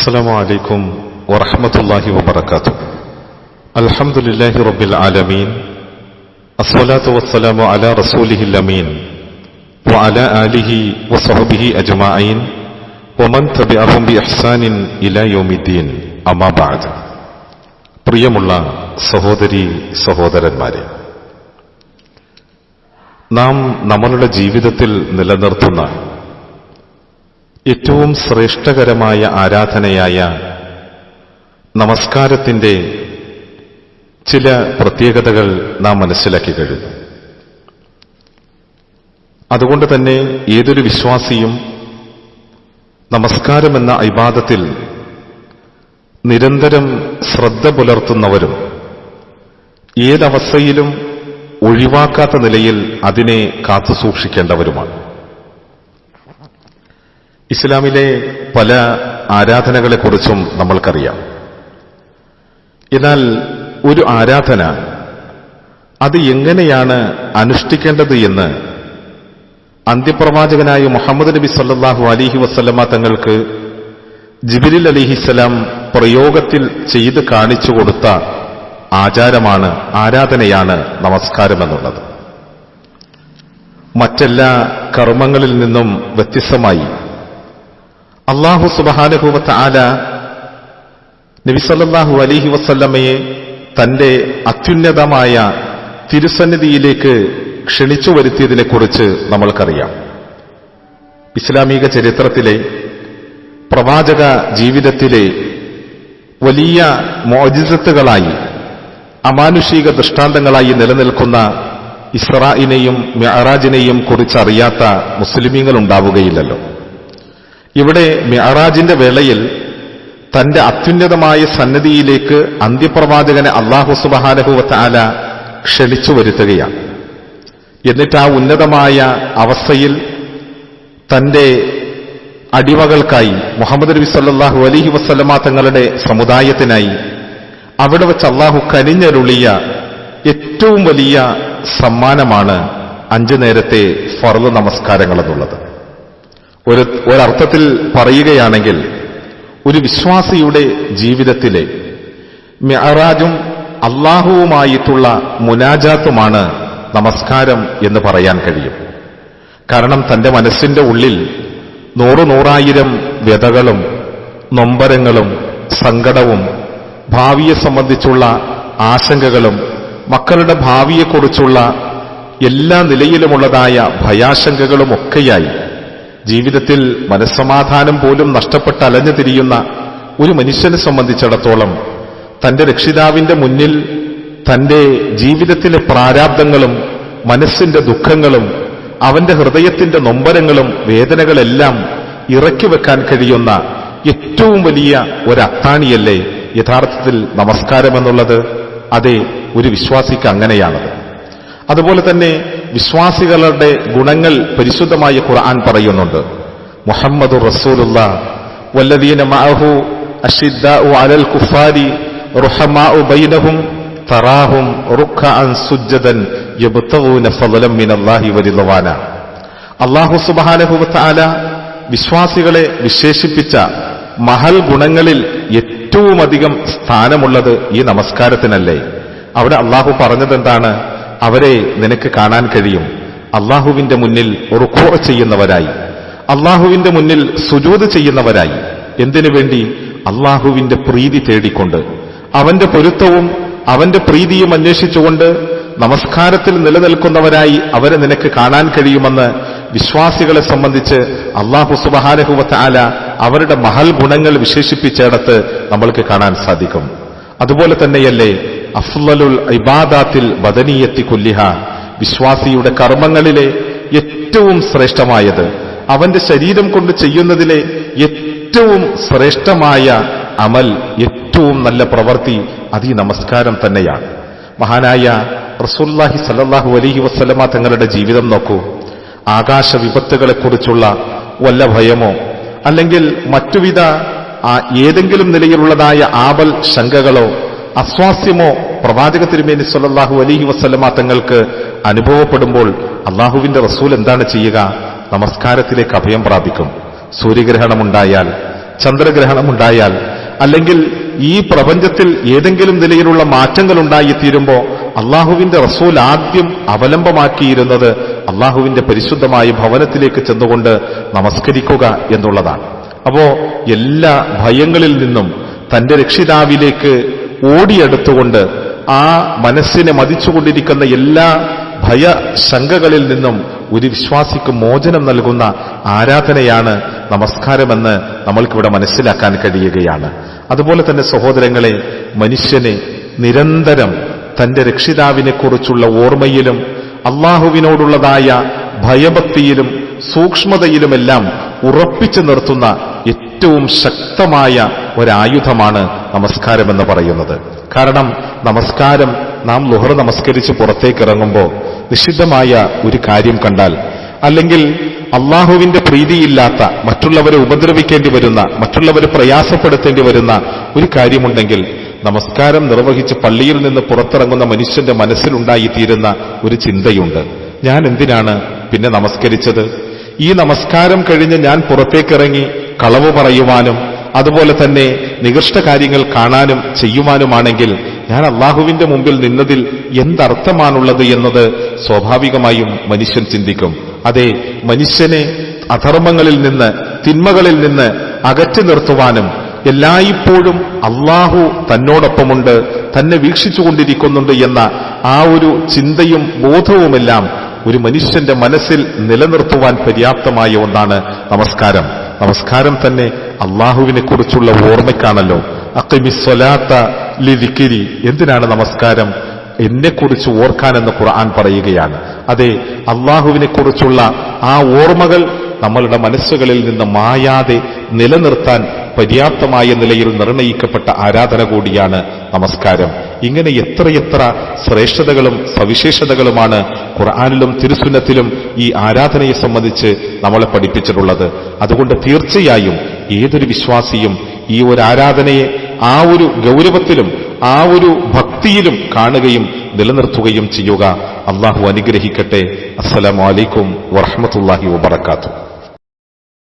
السلام عليكم ورحمة الله وبركاته الحمد لله رب العالمين الصلاة والسلام على رسوله الأمين وعلى آله وصحبه أجمعين ومن تبعهم بإحسان إلى يوم الدين أما بعد പ്രിയമുള്ള സഹോദരി സഹോദരന്മാരെ നാം നമ്മളുടെ ജീവിതത്തിൽ നിലനിർത്തുന്ന ഏറ്റവും ശ്രേഷ്ഠകരമായ ആരാധനയായ നമസ്കാരത്തിന്റെ ചില പ്രത്യേകതകൾ നാം മനസ്സിലാക്കി കഴിഞ്ഞു. അതുകൊണ്ട് തന്നെ ഏതൊരു വിശ്വാസിയും നമസ്കാരമെന്ന ഇബാദത്തിൽ നിരന്തരം ശ്രദ്ധ പുലർത്തുന്നവരും ഏതവസ്ഥയിലും ഒഴിവാക്കാത്ത നിലയിൽ അതിനെ കാത്തുസൂക്ഷിക്കേണ്ടവരുമാണ്. ഇസ്ലാമിലെ പല ആരാധനകളെക്കുറിച്ചും നമ്മൾക്കറിയാം. എന്നാൽ ഒരു ആരാധന അത് എങ്ങനെയാണ് അനുഷ്ഠിക്കേണ്ടത് എന്ന് അന്ത്യപ്രവാചകനായ മുഹമ്മദ് നബി സല്ലാഹു അലിഹി വസ്ലമ തങ്ങൾക്ക് ജിബിരിൽ അലിഹിസ്സലാം പ്രയോഗത്തിൽ ചെയ്ത് കാണിച്ചു കൊടുത്ത ആചാരമാണ് ആരാധനയാണ് നമസ്കാരമെന്നുള്ളത്. മറ്റെല്ലാ കർമ്മങ്ങളിൽ നിന്നും വ്യത്യസ്തമായി അള്ളാഹു സുബാനുഭൂവത്ത് ആല നബിസല്ലാഹു അലിഹി വസല്ലമ്മയെ തന്റെ അത്യുന്നതമായ തിരുസന്നിധിയിലേക്ക് ക്ഷണിച്ചു വരുത്തിയതിനെക്കുറിച്ച് നമ്മൾക്കറിയാം. ഇസ്ലാമിക ചരിത്രത്തിലെ പ്രവാചക ജീവിതത്തിലെ വലിയ മോജിസത്തുകളായി അമാനുഷിക ദൃഷ്ടാന്തങ്ങളായി നിലനിൽക്കുന്ന ഇസ്രായിനെയും മെഹറാജിനെയും കുറിച്ചറിയാത്ത മുസ്ലിമീങ്ങൾ ഉണ്ടാവുകയില്ലല്ലോ ഇവിടെ മെഹറാജിന്റെ വേളയിൽ തന്റെ അത്യുന്നതമായ സന്നദ്ധിയിലേക്ക് അന്ത്യപ്രവാചകനെ അള്ളാഹു സുബഹാനഹുവത്ത് ആല ക്ഷണിച്ചു വരുത്തുകയാണ്. എന്നിട്ട് ആ ഉന്നതമായ അവസ്ഥയിൽ തന്റെ അടിമകൾക്കായി മുഹമ്മദ് നബി സല്ലാഹു അലഹി വസ്ലമ തങ്ങളുടെ സമുദായത്തിനായി അവിടെ വെച്ച് അള്ളാഹു കനിഞ്ഞരുളിയ ഏറ്റവും വലിയ സമ്മാനമാണ് അഞ്ചു നേരത്തെ ഫർദ് നമസ്കാരങ്ങൾ എന്നുള്ളത് ഒരു ഒരർത്ഥത്തിൽ പറയുകയാണെങ്കിൽ ഒരു വിശ്വാസിയുടെ ജീവിതത്തിലെ മെഹറാജും അള്ളാഹുവുമായിട്ടുള്ള മുനാജാത്തുമാണ് നമസ്കാരം എന്ന് പറയാൻ കഴിയും. കാരണം തന്റെ മനസ്സിന്റെ ഉള്ളിൽ നൂറു നൂറായിരം വ്യതകളും നൊമ്പരങ്ങളും സങ്കടവും ഭാവിയെ സംബന്ധിച്ചുള്ള ആശങ്കകളും മക്കളുടെ ഭാവിയെക്കുറിച്ചുള്ള എല്ലാ നിലയിലുമുള്ളതായ ഭയാശങ്കകളും ഒക്കെയായി ജീവിതത്തിൽ മനസ്സമാധാനം പോലും നഷ്ടപ്പെട്ട് അലഞ്ഞു തിരിയുന്ന ഒരു മനുഷ്യനെ സംബന്ധിച്ചിടത്തോളം തന്റെ രക്ഷിതാവിന്റെ മുന്നിൽ തന്റെ ജീവിതത്തിലെ പ്രാരാബ്ദങ്ങളും മനസ്സിന്റെ ദുഃഖങ്ങളും അവന്റെ ഹൃദയത്തിന്റെ നൊമ്പരങ്ങളും വേദനകളെല്ലാം ഇറക്കി വെക്കാൻ കഴിയുന്ന ഏറ്റവും വലിയ ഒരു അത്താണിയല്ലേ യഥാർത്ഥത്തിൽ നമസ്കാരമെന്നുള്ളത്? അതെ ഒരു വിശ്വാസിക്ക് അങ്ങനെയാണത്. അതുപോലെ തന്നെ വിശ്വാസികളുടെ ഗുണങ്ങൾ പരിശുദ്ധമായ ഖുർആൻ പറയുന്നുണ്ട്. മുഹമ്മദ് റസൂലുള്ള വല്ലദീന അലൽ കുഫാരി ബൈനഹും സുജ്ജദൻ സുബ്ഹാനഹു വതആല വിശ്വാസികളെ വിശേഷിപ്പിച്ച മഹൽ ഗുണങ്ങളിൽ ഏറ്റവുമധികം സ്ഥാനമുള്ളത് ഈ നമസ്കാരത്തിനല്ലേ? അവിടെ അള്ളാഹു പറഞ്ഞതെന്താണ്? അവരെ നിനക്ക് കാണാൻ കഴിയും. അള്ളാഹുവിന്റെ മുന്നിൽ റുഖോ ചെയ്യുന്നവരായി. അള്ളാഹുവിന്റെ മുന്നിൽ സുജൂത് ചെയ്യുന്നവരായി. എന്തിനു വേണ്ടി? അള്ളാഹുവിന്റെ പ്രീതി തേടിക്കൊണ്ട്. അവന്റെ പൊരുത്തവും അവന്റെ പ്രീതിയും അന്വേഷിച്ചുകൊണ്ട് നമസ്കാരത്തിൽ നിലനിൽക്കുന്നവരായി അവരെ നിനക്ക് കാണാൻ കഴിയുമെന്ന് വിശ്വാസികളെ സംബന്ധിച്ച് അള്ളാഹു സുബഹാനഹുവത്ത് ആല അവരുടെ മഹൽ ഗുണങ്ങൾ വിശേഷിപ്പിച്ചിടത്ത് നമ്മൾക്ക് കാണാൻ സാധിക്കും. അതുപോലെ തന്നെയല്ലേ അഫ്ലലുൽ ഇബാദാത്തിൽ ബദനീയത്തി കൊല്ലിഹ വിശ്വാസിയുടെ കർമ്മങ്ങളിലെ ഏറ്റവും ശ്രേഷ്ഠമായത് അവന്റെ ശരീരം കൊണ്ട് ചെയ്യുന്നതിലെ ഏറ്റവും ശ്രേഷ്ഠമായ അമൽ ഏറ്റവും നല്ല പ്രവൃത്തി അത് ഈ നമസ്കാരം തന്നെയാണ്. മഹാനായ റസൂല്ലാഹി സല്ലാഹു അലഹി വസ്ലമ തങ്ങളുടെ ജീവിതം നോക്കൂ. ആകാശ വിപത്തുകളെക്കുറിച്ചുള്ള വല്ല ഭയമോ അല്ലെങ്കിൽ മറ്റുവിധ ഏതെങ്കിലും നിലയിലുള്ളതായ ആപൽ ശങ്കകളോ അസ്വാസ്യമോ പ്രവാചക തിരുമേനി സല്ലാഹു അലഹി വസ്ലമ തങ്ങൾക്ക് അനുഭവപ്പെടുമ്പോൾ അള്ളാഹുവിന്റെ റസൂൽ എന്താണ് ചെയ്യുക? നമസ്കാരത്തിലേക്ക് അഭയം പ്രാപിക്കും. സൂര്യഗ്രഹണമുണ്ടായാൽ ചന്ദ്രഗ്രഹണമുണ്ടായാൽ അല്ലെങ്കിൽ ഈ പ്രപഞ്ചത്തിൽ ഏതെങ്കിലും നിലയിലുള്ള മാറ്റങ്ങൾ ഉണ്ടായിത്തീരുമ്പോൾ അള്ളാഹുവിന്റെ റസൂൽ ആദ്യം അവലംബമാക്കിയിരുന്നത് അള്ളാഹുവിന്റെ പരിശുദ്ധമായ ഭവനത്തിലേക്ക് ചെന്നുകൊണ്ട് നമസ്കരിക്കുക എന്നുള്ളതാണ്. അപ്പോ എല്ലാ ഭയങ്ങളിൽ നിന്നും തന്റെ രക്ഷിതാവിലേക്ക് ഓടിയെടുത്തുകൊണ്ട് ആ മനസ്സിനെ മതിച്ചുകൊണ്ടിരിക്കുന്ന എല്ലാ ഭയ ഭയശങ്കകളിൽ നിന്നും ഒരു വിശ്വാസിക്ക് മോചനം നൽകുന്ന ആരാധനയാണ് നമസ്കാരമെന്ന് നമ്മൾക്കിവിടെ മനസ്സിലാക്കാൻ കഴിയുകയാണ്. അതുപോലെ തന്നെ സഹോദരങ്ങളെ മനുഷ്യനെ നിരന്തരം തന്റെ രക്ഷിതാവിനെക്കുറിച്ചുള്ള ഓർമ്മയിലും അള്ളാഹുവിനോടുള്ളതായ ഭയഭക്തിയിലും സൂക്ഷ്മതയിലുമെല്ലാം ഉറപ്പിച്ചു നിർത്തുന്ന ഏറ്റവും ശക്തമായ ഒരായുധമാണ് നമസ്കാരമെന്ന് പറയുന്നത്. കാരണം നമസ്കാരം നാം ലുഹർ നമസ്കരിച്ച് പുറത്തേക്ക് ഇറങ്ങുമ്പോൾ നിഷിദ്ധമായ ഒരു കാര്യം കണ്ടാൽ അല്ലെങ്കിൽ അള്ളാഹുവിന്റെ പ്രീതിയില്ലാത്ത മറ്റുള്ളവരെ ഉപദ്രവിക്കേണ്ടി വരുന്ന മറ്റുള്ളവരെ പ്രയാസപ്പെടുത്തേണ്ടി വരുന്ന ഒരു കാര്യമുണ്ടെങ്കിൽ നമസ്കാരം നിർവഹിച്ച് പള്ളിയിൽ നിന്ന് പുറത്തിറങ്ങുന്ന മനുഷ്യന്റെ മനസ്സിലുണ്ടായിത്തീരുന്ന ഒരു ചിന്തയുണ്ട്. ഞാൻ എന്തിനാണ് പിന്നെ നമസ്കരിച്ചത്? ഈ നമസ്കാരം കഴിഞ്ഞ് ഞാൻ പുറത്തേക്കിറങ്ങി കളവ് പറയുവാനും അതുപോലെ തന്നെ നികൃഷ്ട കാര്യങ്ങൾ കാണാനും ചെയ്യുവാനുമാണെങ്കിൽ ഞാൻ അള്ളാഹുവിന്റെ മുമ്പിൽ നിന്നതിൽ എന്തർത്ഥമാണുള്ളത് എന്നത് സ്വാഭാവികമായും മനുഷ്യൻ ചിന്തിക്കും. അതെ മനുഷ്യനെ അധർമ്മങ്ങളിൽ നിന്ന് തിന്മകളിൽ നിന്ന് അകറ്റി നിർത്തുവാനും എല്ലായ്പ്പോഴും അള്ളാഹു തന്നോടൊപ്പമുണ്ട് തന്നെ വീക്ഷിച്ചുകൊണ്ടിരിക്കുന്നുണ്ട് എന്ന ആ ഒരു ചിന്തയും ബോധവുമെല്ലാം ഒരു മനുഷ്യന്റെ മനസ്സിൽ നിലനിർത്തുവാൻ പര്യാപ്തമായ ഒന്നാണ് നമസ്കാരം. നമസ്കാരം തന്നെ അള്ളാഹുവിനെ കുറിച്ചുള്ള ഓർമ്മയ്ക്കാണല്ലോ. അക്കിമിസ്വലാത്ത ലിരിക്കിരി എന്തിനാണ് നമസ്കാരം? എന്നെക്കുറിച്ച് ഓർക്കാനെന്ന് ഖുർആൻ പറയുകയാണ്. അതെ അള്ളാഹുവിനെ കുറിച്ചുള്ള ആ ഓർമ്മകൾ നമ്മളുടെ മനസ്സുകളിൽ നിന്ന് മായാതെ നിലനിർത്താൻ പര്യാപ്തമായ നിലയിൽ നിർണയിക്കപ്പെട്ട ആരാധന കൂടിയാണ് നമസ്കാരം. ഇങ്ങനെ എത്രയെത്ര ശ്രേഷ്ഠതകളും സവിശേഷതകളുമാണ് ഖുർആാനിലും തിരുസുന്നത്തിലും ഈ ആരാധനയെ സംബന്ധിച്ച് നമ്മളെ പഠിപ്പിച്ചിട്ടുള്ളത്. അതുകൊണ്ട് തീർച്ചയായും ഏതൊരു വിശ്വാസിയും ഈ ഒരു ആരാധനയെ ആ ഒരു ഗൗരവത്തിലും ആ ഒരു ഭക്തിയിലും കാണുകയും നിലനിർത്തുകയും ചെയ്യുക. അള്ളാഹു അനുഗ്രഹിക്കട്ടെ. അസ്സലാമലൈക്കും വറഹമത്തല്ലാഹി വബർക്കാത്തു